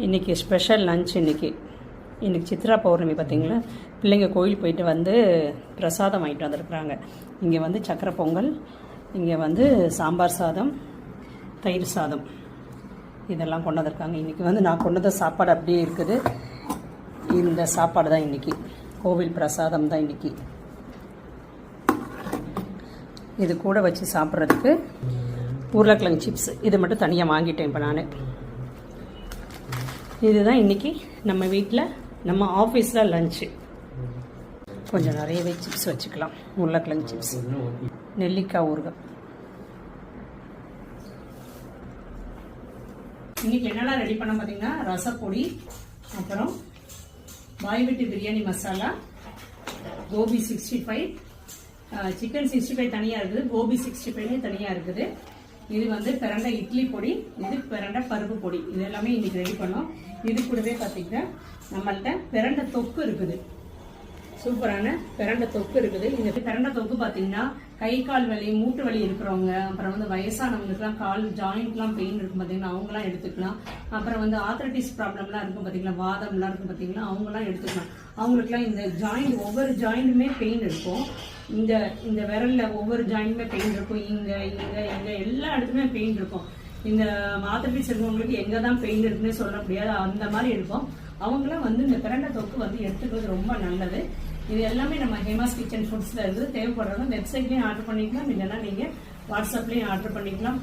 இன்றைக்கி special lunch இன்றைக்கி இன்றைக்கி சித்ரா பௌர்ணமி பார்த்திங்களா? பிள்ளைங்க கோயில் போயிட்டு வந்து பிரசாதம் வாங்கிட்டு வந்திருக்குறாங்க. இங்கே வந்து சக்கரை பொங்கல் இங்கே வந்து சாம்பார் சாதம் தயிர் சாதம். இதெல்லாம் கொண்டு வந்திருக்காங்க. இன்றைக்கி வந்து நான் கொண்டு வந்த சாப்பாடு அப்படியே இருக்குது. இந்த சாப்பாடு தான் இன்றைக்கி கோவில் பிரசாதம் தான் இன்றைக்கி இது கூட வச்சு சாப்பிட்றதுக்கு உருளைக்கிழங்கு சிப்ஸ் இது மட்டும் தனியாக வாங்கிட்டேன் இப்போ நான். இதுதான் இன்னைக்கு நம்ம வீட்டில் நம்ம ஆஃபீஸில் லஞ்சு கொஞ்சம் நிறையவே சிப்ஸ் வச்சுக்கலாம். உருளைக்கிழங்கு சிப்ஸ் நெல்லிக்காய் ஊறுகாய். இன்னைக்கு என்னெல்லாம் ரெடி பண்ண பார்த்தீங்கன்னா ரசப்பொடி அப்புறம் பாய் வீட்டு biryani masala Gopi sixty five chicken sixty five தனியாக இருக்குது. கோபி சிக்ஸ்டி ஃபைவ்லேயும் தனியாக இருக்குது. இது வந்து பிரண்டை இட்லி பொடி இது பிரண்டை பருப்பு பொடி. இது எல்லாமே இன்னைக்கு ரெடி பண்ணோம் இது கூடவே பார்த்தீங்கன்னா நம்மள்கிட்ட பிரண்டை தொக்கு இருக்குது. சூப்பரான பிரண்டை தொக்கு இருக்குது. இந்த பிரண்டை தொக்கு பார்த்தீங்கன்னா கை கால் வலி மூட்டு வலி இருக்கிறவங்க அப்புறம் வந்து வயசானவங்களுக்குலாம் கால் ஜாயிண்ட்லாம் பெயின் இருக்கும் பார்த்தீங்கன்னா அவங்களாம் எடுத்துக்கலாம். அப்புறம் வந்து ஆத்தரைட்டிஸ் ப்ராப்ளம்லாம் இருக்கும் பார்த்தீங்களா வாதம்லாம் இருக்கும் பார்த்தீங்களா அவங்களாம் எடுத்துக்கலாம். அவங்களுக்குலாம் இந்த ஜாயிண்ட் ஒவ்வொரு ஜாயிண்ட்டுமே பெயின் இருக்கும். இந்த இந்த விரலில் ஒவ்வொரு ஜாயிண்ட்டுமே பெயின் இருக்கும். இங்கே இங்கே இங்கே எல்லா இடத்துலையுமே பெயின் இருக்கும். இந்த ஆத்தரைட்டிஸ் இருக்கிறவங்களுக்கு எங்கே தான் பெயின் இருக்குன்னு சொல்ல முடியாது. அந்த மாதிரி இருக்கும். அவங்களாம் வந்து இந்த பிரண்டை தொக்கு வந்து எடுத்துக்கிறது ரொம்ப நல்லது. இது எல்லாமே நம்ம ஹேமாஸ் கிச்சன் ஃபுட்ஸ்ல இருந்து தேவைப்படுறவங்க வெப்சைட்லயும் ஆர்டர் பண்ணிக்கலாம். இல்லைன்னா நீங்க வாட்ஸ்அப்லயும் ஆர்டர் பண்ணிக்கலாம்.